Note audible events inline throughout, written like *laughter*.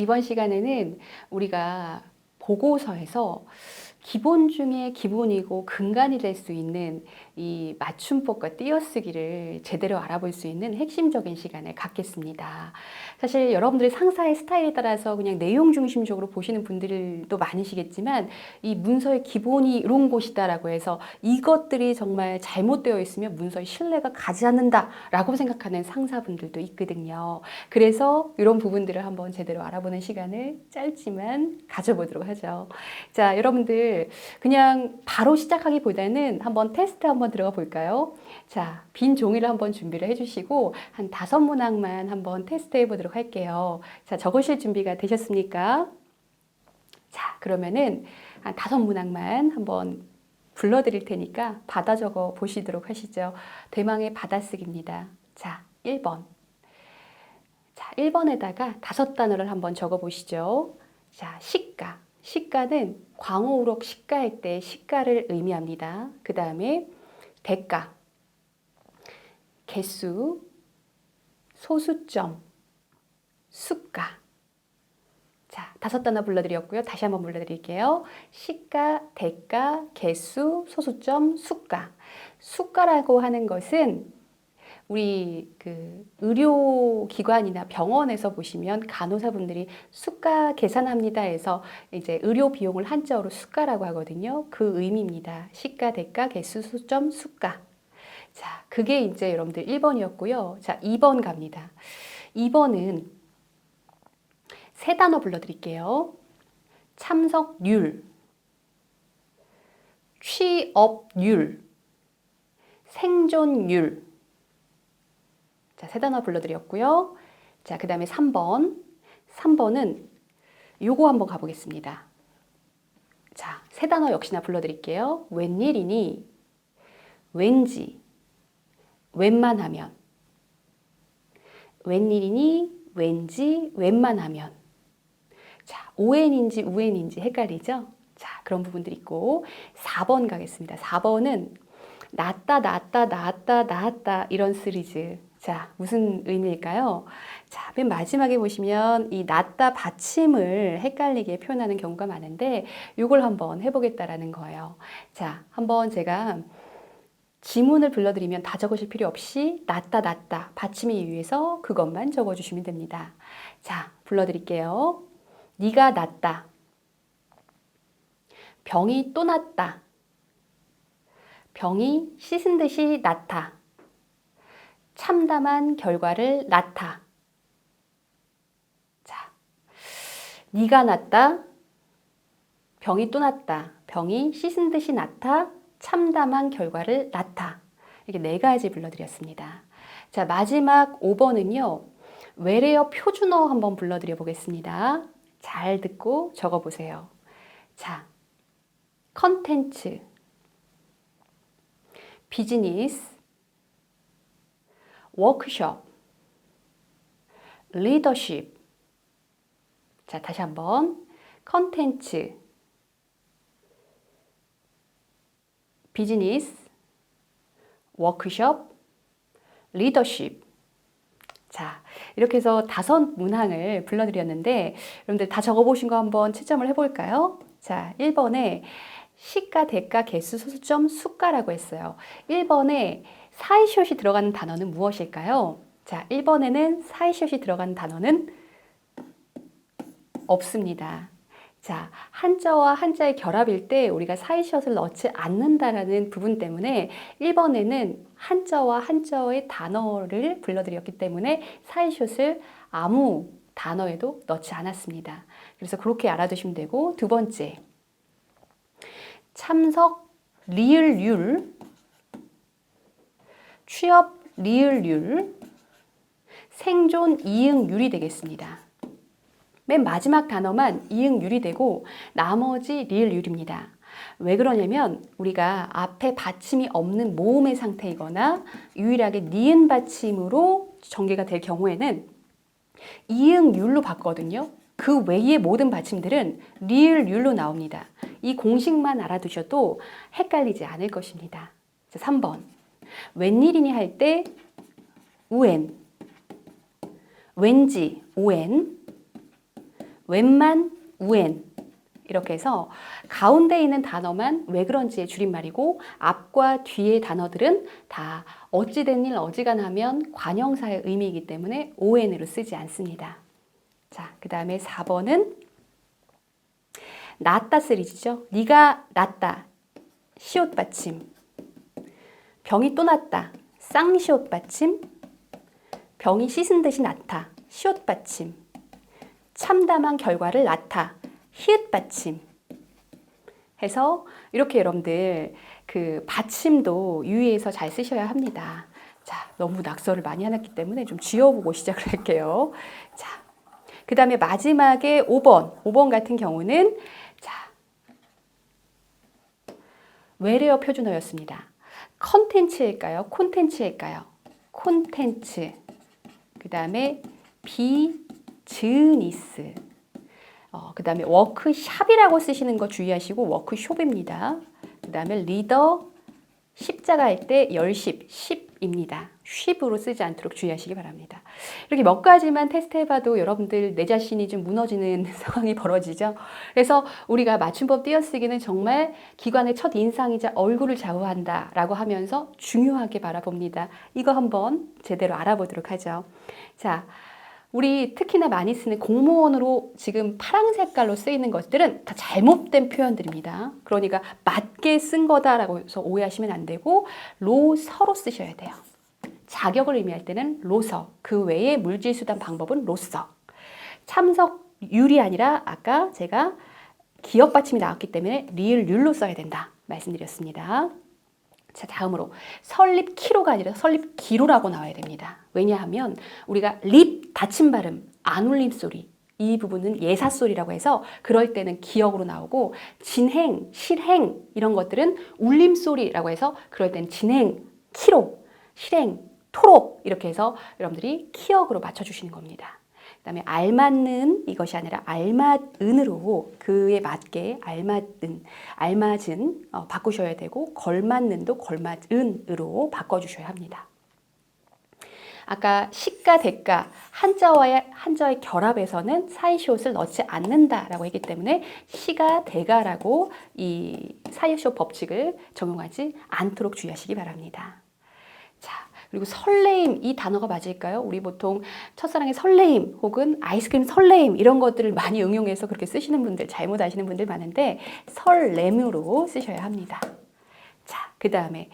이번 시간에는 우리가 보고서에서 기본 중에 기본이고 근간이 될 수 있는 이 맞춤법과 띄어쓰기를 제대로 알아볼 수 있는 핵심적인 시간을 갖겠습니다. 사실 여러분들의 상사의 스타일에 따라서 그냥 내용 중심적으로 보시는 분들도 많으시겠지만 이 문서의 기본이 이런 곳이다라고 해서 이것들이 정말 잘못되어 있으면 문서의 신뢰가 가지 않는다라고 생각하는 상사분들도 있거든요. 그래서 이런 부분들을 한번 제대로 알아보는 시간을 짧지만 가져보도록 하죠. 자, 여러분들 그냥 바로 시작하기보다는 한번 테스트 한번 들어가 볼까요? 자, 빈 종이를 한번 준비를 해주시고 한 다섯 문항만 한번 테스트 해 보도록 할게요. 자, 적으실 준비가 되셨습니까? 자, 그러면은 한 다섯 문항만 한번 불러드릴 테니까 받아 적어 보시도록 하시죠. 대망의 받아쓰기입니다. 자, 1번. 자, 1번에다가 다섯 단어를 한번 적어 보시죠. 자, 시가. 시가는 광어우럭 시가 할 때 시가를 의미합니다. 그 다음에 대가, 개수, 소수점, 수가. 자, 다섯 단어 불러드렸고요. 다시 한번 불러드릴게요. 시가, 대가, 개수, 소수점, 수가. 수가라고 하는 것은 우리 그 의료기관이나 병원에서 보시면 간호사분들이 수가 계산합니다 해서 이제 의료 비용을 한자어로 수가라고 하거든요. 그 의미입니다. 시가, 대가, 개수, 수점, 수가. 자, 그게 이제 여러분들 1번이었고요. 자, 2번 갑니다. 2번은 세 단어 불러드릴게요. 참석률, 취업률, 생존율. 자, 세 단어 불러드렸고요. 자, 그 다음에 3번. 3번은 요거 한번 가보겠습니다. 자, 세 단어 역시나 불러드릴게요. 웬일이니, 왠지, 웬만하면. 웬일이니, 왠지, 웬만하면. 자, 오엔인지 우엔인지 헷갈리죠? 자, 그런 부분들이 있고 4번 가겠습니다. 4번은 낫다, 낫다, 나았다, 나았다 이런 시리즈. 자, 무슨 의미일까요? 자, 맨 마지막에 보시면 이 낫다 받침을 헷갈리게 표현하는 경우가 많은데 이걸 한번 해보겠다라는 거예요. 자, 한번 제가 지문을 불러드리면 다 적으실 필요 없이 낫다, 낫다 받침에 의해서 그것만 적어주시면 됩니다. 자, 불러드릴게요. 네가 낫다. 병이 또 났다. 병이 씻은 듯이 나타. 참담한 결과를 낳다. 자, 네가 났다. 병이 또 났다. 병이 씻은 듯이 나타. 참담한 결과를 낳다. 이렇게 네 가지 불러드렸습니다. 자, 마지막 5번은요. 외래어 표준어 한번 불러드려 보겠습니다. 잘 듣고 적어 보세요. 자, 컨텐츠, 비즈니스, 워크숍, 리더십. 자, 다시 한번. 컨텐츠, 비즈니스, 워크숍, 리더십. 자, 이렇게 해서 다섯 문항을 불러드렸는데, 여러분들 다 적어보신 거 한번 채점을 해볼까요? 자, 1번에 시가, 대가, 개수, 소수점, 수가라고 했어요. 1번에 사이시옷이 들어가는 단어는 무엇일까요? 자, 1번에는 사이시옷이 들어가는 단어는 없습니다. 자, 한자와 한자의 결합일 때 우리가 사이시옷을 넣지 않는다라는 부분 때문에 1번에는 한자와 한자의 단어를 불러드렸기 때문에 사이시옷을 아무 단어에도 넣지 않았습니다. 그래서 그렇게 알아두시면 되고 두 번째 참석 리을률 취업 리을률 생존 이응률이 되겠습니다. 맨 마지막 단어만 이응률이 되고 나머지 리을률입니다. 왜 그러냐면 우리가 앞에 받침이 없는 모음의 상태이거나 유일하게 니은 받침으로 전개가 될 경우에는 이응률로 봤거든요. 그 외의 모든 받침들은 리을률로 나옵니다. 이 공식만 알아두셔도 헷갈리지 않을 것입니다. 자, 3번. 웬일이니 할때 우엔, 왠지 오엔, 웬만, 우엔. 이렇게 해서 가운데 있는 단어만 왜 그런지의 줄임말이고 앞과 뒤의 단어들은 다 어찌된 일 어지간하면 관형사의 의미이기 때문에 ON으로 쓰지 않습니다. 자, 그 다음에 4번은 낫다 시리즈죠. 네가 낫다. 시옷 받침. 병이 또 났다. 쌍시옷 받침. 병이 씻은 듯이 나타. 시옷 받침. 참담한 결과를 나타. 히읗 받침. 해서 이렇게 여러분들 그 받침도 유의해서 잘 쓰셔야 합니다. 자, 너무 낙서를 많이 해놨기 때문에 좀 지워보고 시작을 할게요. 자, 그 다음에 마지막에 5번. 5번 같은 경우는 자, 외래어 표준어였습니다. 컨텐츠일까요? 콘텐츠일까요? 콘텐츠. 그 다음에 비즈니스. 어, 그 다음에 워크샵이라고 쓰시는 거 주의하시고 워크숍입니다. 그 다음에 리더 십자가 할 때 열십, 십입니다. 쉽으로 쓰지 않도록 주의하시기 바랍니다. 이렇게 몇 가지만 테스트 해봐도 여러분들 내 자신이 좀 무너지는 *laughs* 상황이 벌어지죠. 그래서 우리가 맞춤법 띄어쓰기는 정말 기관의 첫 인상이자 얼굴을 좌우한다라고 하면서 중요하게 바라봅니다. 이거 한번 제대로 알아보도록 하죠. 자, 우리 특히나 많이 쓰는 공무원으로 지금 파란 색깔로 쓰이는 것들은 다 잘못된 표현들입니다. 그러니까 맞게 쓴 거다라고 해서 오해하시면 안 되고 로 서로 쓰셔야 돼요. 자격을 의미할 때는 로서, 그 외에 물질 수단 방법은 로서. 참석률이 아니라 아까 제가 기억 받침이 나왔기 때문에 리을률로 써야 된다 말씀드렸습니다. 자, 다음으로 설립 키로가 아니라 설립 기로라고 나와야 됩니다. 왜냐하면 우리가 립 닫힌 발음 안 울림 소리 이 부분은 예사 소리라고 해서 그럴 때는 기억으로 나오고 진행, 실행 이런 것들은 울림 소리라고 해서 그럴 때는 진행, 키로, 실행, 토록 이렇게 해서 여러분들이 키역으로 맞춰 주시는 겁니다. 그 다음에 알맞는 이것이 아니라 알맞은으로 그에 맞게 알맞은 알맞은 어, 바꾸셔야 되고 걸맞는도 걸맞은으로 바꿔주셔야 합니다. 아까 시가 대가 한자와의 한자의 결합에서는 사이시옷을 넣지 않는다라고 했기 때문에 시가 대가라고 이 사이시옷 법칙을 적용하지 않도록 주의하시기 바랍니다. 자, 그리고 설레임 이 단어가 맞을까요? 우리 보통 첫사랑의 설레임 혹은 아이스크림 설레임 이런 것들을 많이 응용해서 그렇게 쓰시는 분들 잘못 아시는 분들 많은데 설렘으로 쓰셔야 합니다. 자, 그 다음에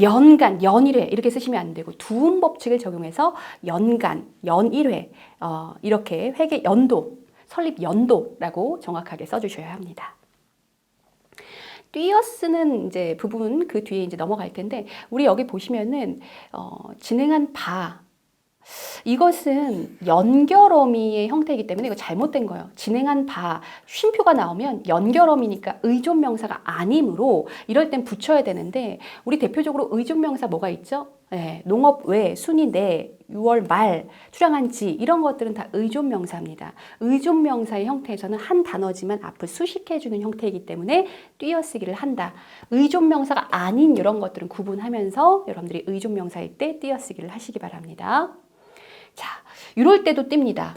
연간, 연일회 이렇게 쓰시면 안 되고 두음 법칙을 적용해서 연간, 연일회 어, 이렇게 회계 연도, 설립 연도라고 정확하게 써주셔야 합니다. 띄어쓰는 이제 부분 그 뒤에 이제 넘어갈 텐데 우리 여기 보시면은 어, 진행한 바 이것은 연결어미의 형태이기 때문에 이거 잘못된 거예요. 진행한 바 쉼표가 나오면 연결어미니까 의존명사가 아니므로 이럴 땐 붙여야 되는데 우리 대표적으로 의존명사 뭐가 있죠? 네, 농업 외, 순위 내, 6월 말, 출항한 지 이런 것들은 다 의존 명사입니다. 의존 명사의 형태에서는 한 단어지만 앞을 수식해 주는 형태이기 때문에 띄어쓰기를 한다. 의존 명사가 아닌 이런 것들은 구분하면서 여러분들이 의존 명사일 때 띄어쓰기를 하시기 바랍니다. 자, 이럴 때도 띱니다.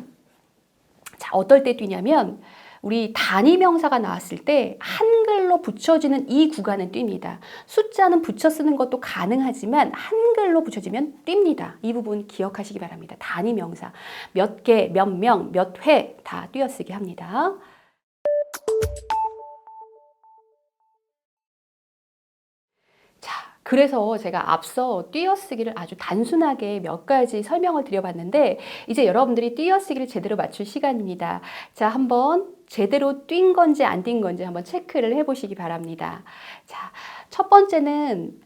자, 어떨 때 뛰냐면 우리 단위 명사가 나왔을 때 한글로 붙여지는 이 구간은 띱니다. 숫자는 붙여 쓰는 것도 가능하지만 한글로 붙여지면 띱니다. 이 부분 기억하시기 바랍니다. 단위 명사 몇 개, 몇 명, 몇 회 다 띄어쓰기 합니다. 그래서 제가 앞서 띄어쓰기를 아주 단순하게 몇 가지 설명을 드려봤는데 이제 여러분들이 띄어쓰기를 제대로 맞출 시간입니다. 자, 한번 제대로 뛴 건지 안 뛴 건지 한번 체크를 해보시기 바랍니다. 자, 첫 번째는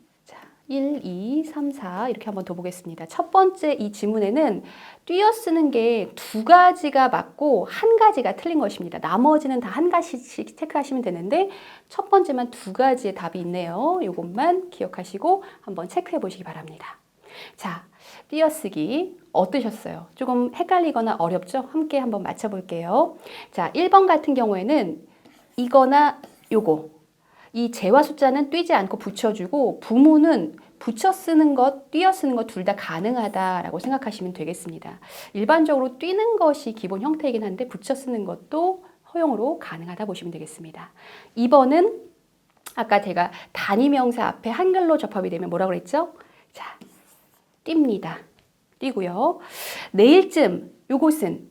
1, 2, 3, 4 이렇게 한번 더 보겠습니다. 첫 번째 이 지문에는 띄어쓰는 게 두 가지가 맞고 한 가지가 틀린 것입니다. 나머지는 다 한 가지씩 체크하시면 되는데 첫 번째만 두 가지의 답이 있네요. 이것만 기억하시고 한번 체크해 보시기 바랍니다. 자, 띄어쓰기 어떠셨어요? 조금 헷갈리거나 어렵죠? 함께 한번 맞춰볼게요. 자, 1번 같은 경우에는 이거나 요거 이 재와 숫자는 띄지 않고 붙여주고 부모는 붙여 쓰는 것, 띄어 쓰는 것 둘 다 가능하다라고 생각하시면 되겠습니다. 일반적으로 뛰는 것이 기본 형태이긴 한데 붙여 쓰는 것도 허용으로 가능하다 보시면 되겠습니다. 2번은 아까 제가 단위 명사 앞에 한글로 접합이 되면 뭐라고 그랬죠? 자, 띱니다. 띄고요. 내일쯤 요것은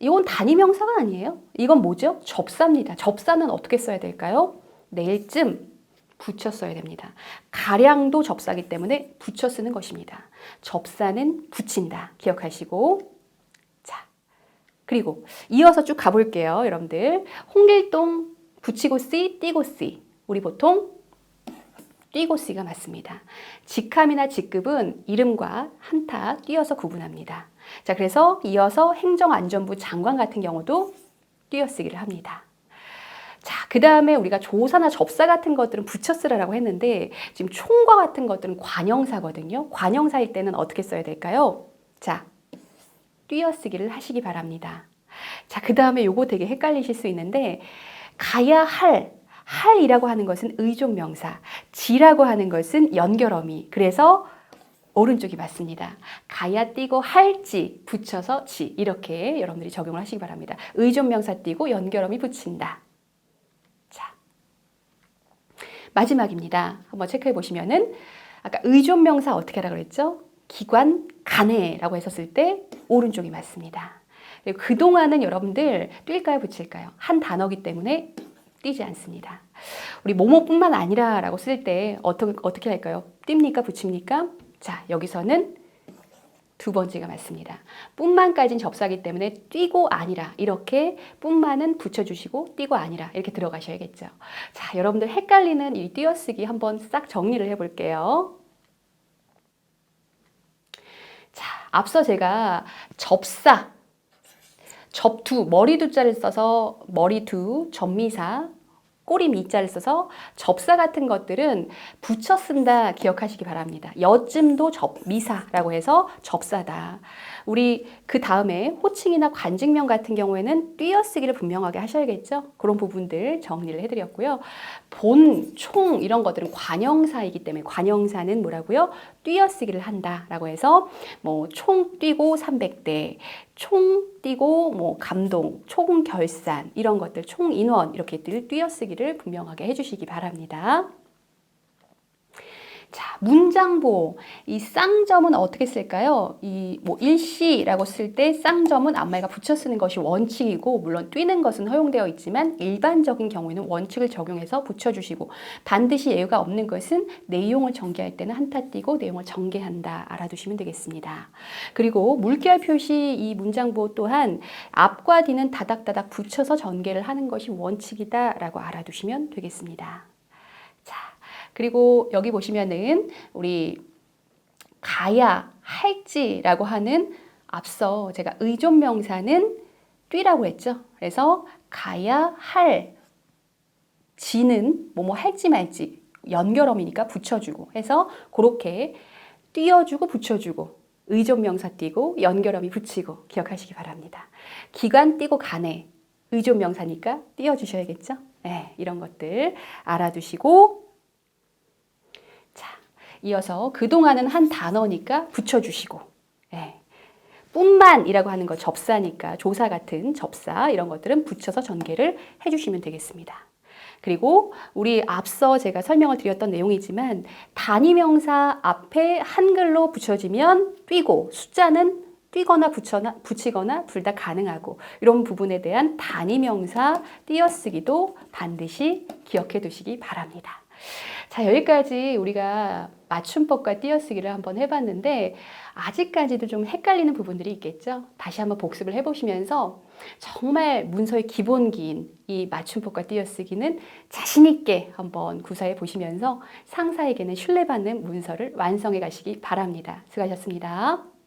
이건 단위 명사가 아니에요. 이건 뭐죠? 접사입니다. 접사는 어떻게 써야 될까요? 내일쯤 붙여 써야 됩니다. 가량도 접사기 때문에 붙여 쓰는 것입니다. 접사는 붙인다. 기억하시고 자 그리고 이어서 쭉 가볼게요. 여러분들 홍길동 붙이고 쓰 띄고 쓰 우리 보통 띄고 쓰가 맞습니다. 직함이나 직급은 이름과 한타 띄어서 구분합니다. 자 그래서 이어서 행정안전부 장관 같은 경우도 띄어쓰기를 합니다. 자, 그 다음에 우리가 조사나 접사 같은 것들은 붙여 쓰라라고 했는데 지금 총과 같은 것들은 관형사거든요. 관형사일 때는 어떻게 써야 될까요? 자, 띄어쓰기를 하시기 바랍니다. 자, 그 다음에 요거 되게 헷갈리실 수 있는데 가야 할, 할이라고 하는 것은 의존명사, 지라고 하는 것은 연결어미. 그래서 오른쪽이 맞습니다. 가야 띄고 할지 붙여서 지 이렇게 여러분들이 적용을 하시기 바랍니다. 의존 명사 띄고 연결어미 붙인다. 마지막입니다. 한번 체크해 보시면은 아까 의존 명사 어떻게 하라 그랬죠? 기관 간해라고 했었을 때 오른쪽이 맞습니다. 그리고 그 동안은 여러분들 뛸까요, 붙일까요? 한 단어기 때문에 띄지 않습니다. 우리 모모뿐만 아니라 라고 쓸 때 어떻게 어떻게 할까요? 띱니까, 붙입니까? 자, 여기서는 두 번째가 맞습니다. 뿐만까지는 접사기 때문에 뛰고 아니라 이렇게 뿐만은 붙여주시고 뛰고 아니라 이렇게 들어가셔야겠죠. 자, 여러분들 헷갈리는 이 띄어쓰기 한번 싹 정리를 해볼게요. 자, 앞서 제가 접사, 접두, 머리 두자를 써서 머리두, 접미사, 꼬리 미자를 써서 접사 같은 것들은 붙여 쓴다 기억하시기 바랍니다. 여쯤도 접 미사라고 해서 접사다. 우리 그 다음에 호칭이나 관직명 같은 경우에는 띄어쓰기를 분명하게 하셔야겠죠. 그런 부분들 정리를 해드렸고요. 본, 총 이런 것들은 관형사이기 때문에 관형사는 뭐라고요? 띄어쓰기를 한다라고 해서 뭐총 뛰고 300대, 총 뛰고 뭐 감동, 총 결산 이런 것들 총 인원 이렇게들 띄어쓰기를 분명하게 해주시기 바랍니다. 자, 문장보. 이 쌍점은 어떻게 쓸까요? 이 뭐 일시라고 쓸 때 쌍점은 앞말과 붙여 쓰는 것이 원칙이고 물론 뛰는 것은 허용되어 있지만 일반적인 경우에는 원칙을 적용해서 붙여 주시고 반드시 예외가 없는 것은 내용을 전개할 때는 한타 띄고 내용을 전개한다 알아두시면 되겠습니다. 그리고 물결 표시 이 문장보 또한 앞과 뒤는 다닥다닥 붙여서 전개를 하는 것이 원칙이다라고 알아두시면 되겠습니다. 그리고 여기 보시면은 우리 가야 할지라고 하는 앞서 제가 의존 명사는 뛰라고 했죠. 그래서 가야 할 지는 뭐뭐 할지 말지 연결어미니까 붙여주고 해서 그렇게 띄어주고 붙여주고 의존 명사 띄고 연결어미 붙이고 기억하시기 바랍니다. 기관 띄고 가네 의존 명사니까 띄어주셔야겠죠. 네, 이런 것들 알아두시고 이어서 그동안은 한 단어니까 붙여주시고 예. 뿐만이라고 하는 거 접사니까 조사 같은 접사 이런 것들은 붙여서 전개를 해주시면 되겠습니다. 그리고 우리 앞서 제가 설명을 드렸던 내용이지만 단위명사 앞에 한글로 붙여지면 뛰고 숫자는 뛰거나 붙여나, 붙이거나 둘 다 가능하고 이런 부분에 대한 단위명사 띄어쓰기도 반드시 기억해 두시기 바랍니다. 자, 여기까지 우리가 맞춤법과 띄어쓰기를 한번 해봤는데 아직까지도 좀 헷갈리는 부분들이 있겠죠? 다시 한번 복습을 해보시면서 정말 문서의 기본기인 이 맞춤법과 띄어쓰기는 자신있게 한번 구사해 보시면서 상사에게는 신뢰받는 문서를 완성해 가시기 바랍니다. 수고하셨습니다.